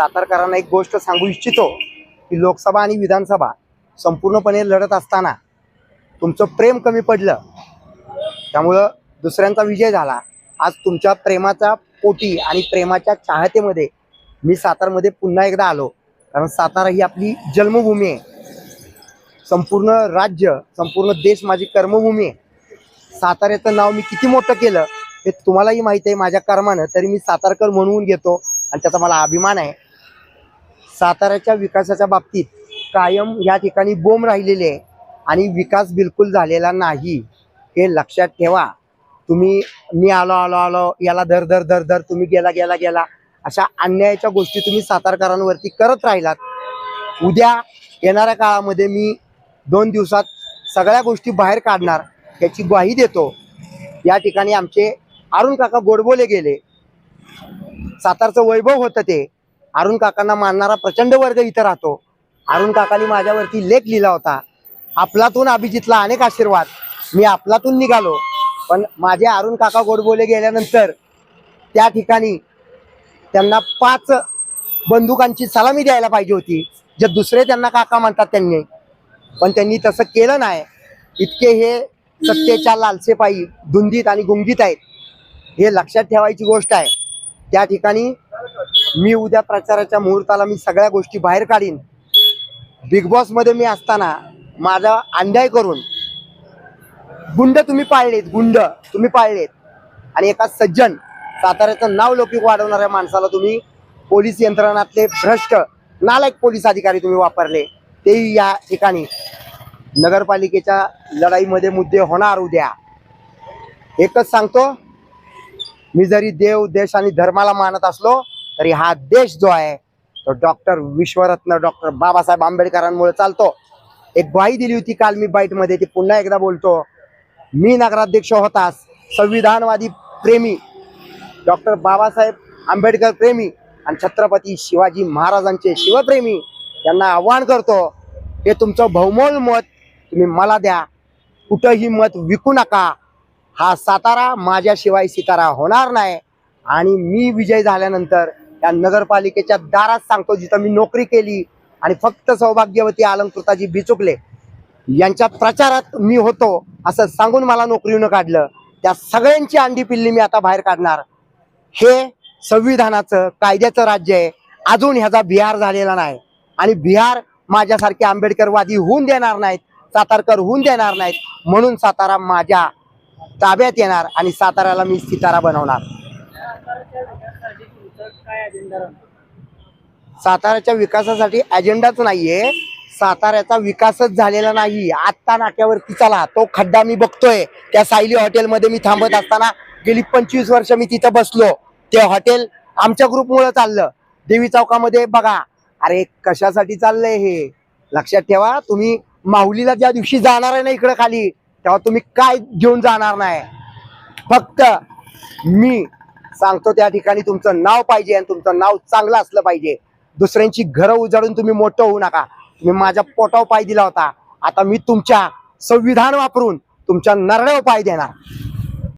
सातारकरांना एक गोष्ट सांगू इच्छितो की लोकसभा आणि विधानसभा संपूर्णपणे लढत असताना तुमचं प्रेम कमी पडलं त्यामुळं दुसऱ्यांचा विजय झाला. आज तुमच्या प्रेमाच्या पोटी आणि प्रेमाच्या चाहतेमध्ये मी सातारमध्ये पुन्हा एकदा आलो. कारण सातारा ही आपली जन्मभूमी आहे. संपूर्ण राज्य संपूर्ण देश माझी कर्मभूमी आहे. साताऱ्याचं नाव मी किती मोठं केलं हे तुम्हालाही माहिती आहे. माझ्या कर्मानं तरी मी सातारकर म्हणून घेतो आणि त्याचा मला अभिमान आहे. साताऱ्याच्या विकासाच्या बाबतीत कायम या ठिकाणी बोंब राहिलेले आहे आणि विकास बिलकुल झालेला नाही हे लक्षात ठेवा. तुम्ही मी आलो आलो आलो याला धर धर धर धर तुम्ही गेला गेला गेला अशा अन्यायाच्या गोष्टी तुम्ही सातारकरांवरती करत राहिलात. उद्या येणाऱ्या काळामध्ये मी दोन दिवसात सगळ्या गोष्टी बाहेर काढणार याची ग्वाही देतो. या ठिकाणी आमचे अरुण काका गोडबोले गेले. सातारचं वैभव होतं ते. अरुण काकांना मानणारा प्रचंड वर्ग इथं राहतो. अरुण काकांनी माझ्यावरती लेख लिहिला होता. आपलातून अभिजितला अनेक आशीर्वाद. मी आपलातून निघालो. पण माझे अरुण काका गोडबोले गेल्यानंतर त्या ठिकाणी त्यांना पाच बंदुकांची सलामी द्यायला पाहिजे होती जे दुसरे त्यांना काका म्हणतात त्यांनी. पण त्यांनी तसं केलं नाही. इतके हे सत्तेच्या लालसेपायी धुंदीत आणि गुंगीत आहेत. हे लक्षात ठेवायची गोष्ट आहे. त्या ठिकाणी मी उद्या प्रचाराच्या मुहूर्ताला मी सगळ्या गोष्टी बाहेर काढीन. बिग बॉसमध्ये मी असताना माझा अन्याय करून गुंड तुम्ही पाळलेत गुंड तुम्ही पाळलेत. आणि एका सज्जन साताऱ्याचं नाव लौकिक वाढवणाऱ्या माणसाला तुम्ही पोलीस यंत्रणातले भ्रष्ट नालायक पोलीस अधिकारी तुम्ही वापरले तेही या ठिकाणी. नगरपालिकेच्या लढाईमध्ये मुद्दे होणार उद्या. एकच सांगतो मी जरी देव देश आणि धर्माला मानत असलो तरी हा देश जो आहे तो डॉक्टर विश्वरत्न डॉक्टर बाबासाहेब आंबेडकरांमुळे चालतो. एक ग्वाही दिली होती काल मी बाईटमध्ये ती पुन्हा एकदा बोलतो. मी नगराध्यक्ष होतास संविधानवादी प्रेमी डॉक्टर बाबासाहेब आंबेडकर प्रेमी आणि छत्रपती शिवाजी महाराजांचे शिवप्रेमी यांना आव्हान करतो हे तुमचं बहुमोल मत तुम्ही मला द्या. कुठंही मत विकू नका. हा सातारा माझ्याशिवाय सितारा होणार नाही. आणि मी विजय झाल्यानंतर या नगरपालिकेच्या दारात सांगतो जिथं मी नोकरी केली आणि फक्त सौभाग्यवती अलंकृताजी बिचुकले यांच्या प्रचारात मी होतो असं सांगून मला नोकरीनं काढलं. त्या सगळ्यांची अंडी पिल्ली मी आता बाहेर काढणार. हे संविधानाचं कायद्याचं राज्य आहे. अजून ह्याचा बिहार झालेला नाही. आणि बिहार माझ्यासारखे आंबेडकरवादी होऊन देणार नाहीत सातारकर होऊन देणार नाहीत म्हणून सातारा माझ्या ताब्यात येणार आणि साताऱ्याला मी सितारा बनवणार. साताऱ्याच्या विकासासाठी अजेंडाच नाहीये. साताऱ्याचा विकासच झालेला नाही. आत्ता नाक्यावरती चला. तो खड्डा मी बघतोय. त्या सायली हॉटेलमध्ये मी थांबत असताना गेली पंचवीस वर्ष मी तिथं बसलो. ते हॉटेल आमच्या ग्रुपमुळे चाललं. देवी चौकामध्ये बघा. अरे कशासाठी चाललंय हे? लक्षात ठेवा तुम्ही माऊलीला ज्या दिवशी जाणार आहे ना इकडं खाली तेव्हा तुम्ही काय घेऊन जाणार नाही? फक्त मी सांगतो त्या ठिकाणी तुमचं नाव पाहिजे आणि तुमचं नाव चांगलं असलं पाहिजे. दुसऱ्यांची घरं उजाडून तुम्ही मोठं होऊ नका. तुम्ही माझ्या पोटावर पाय दिला होता. आता मी तुमच्या संविधान वापरून तुमच्या नरड्यावर पाय देणार.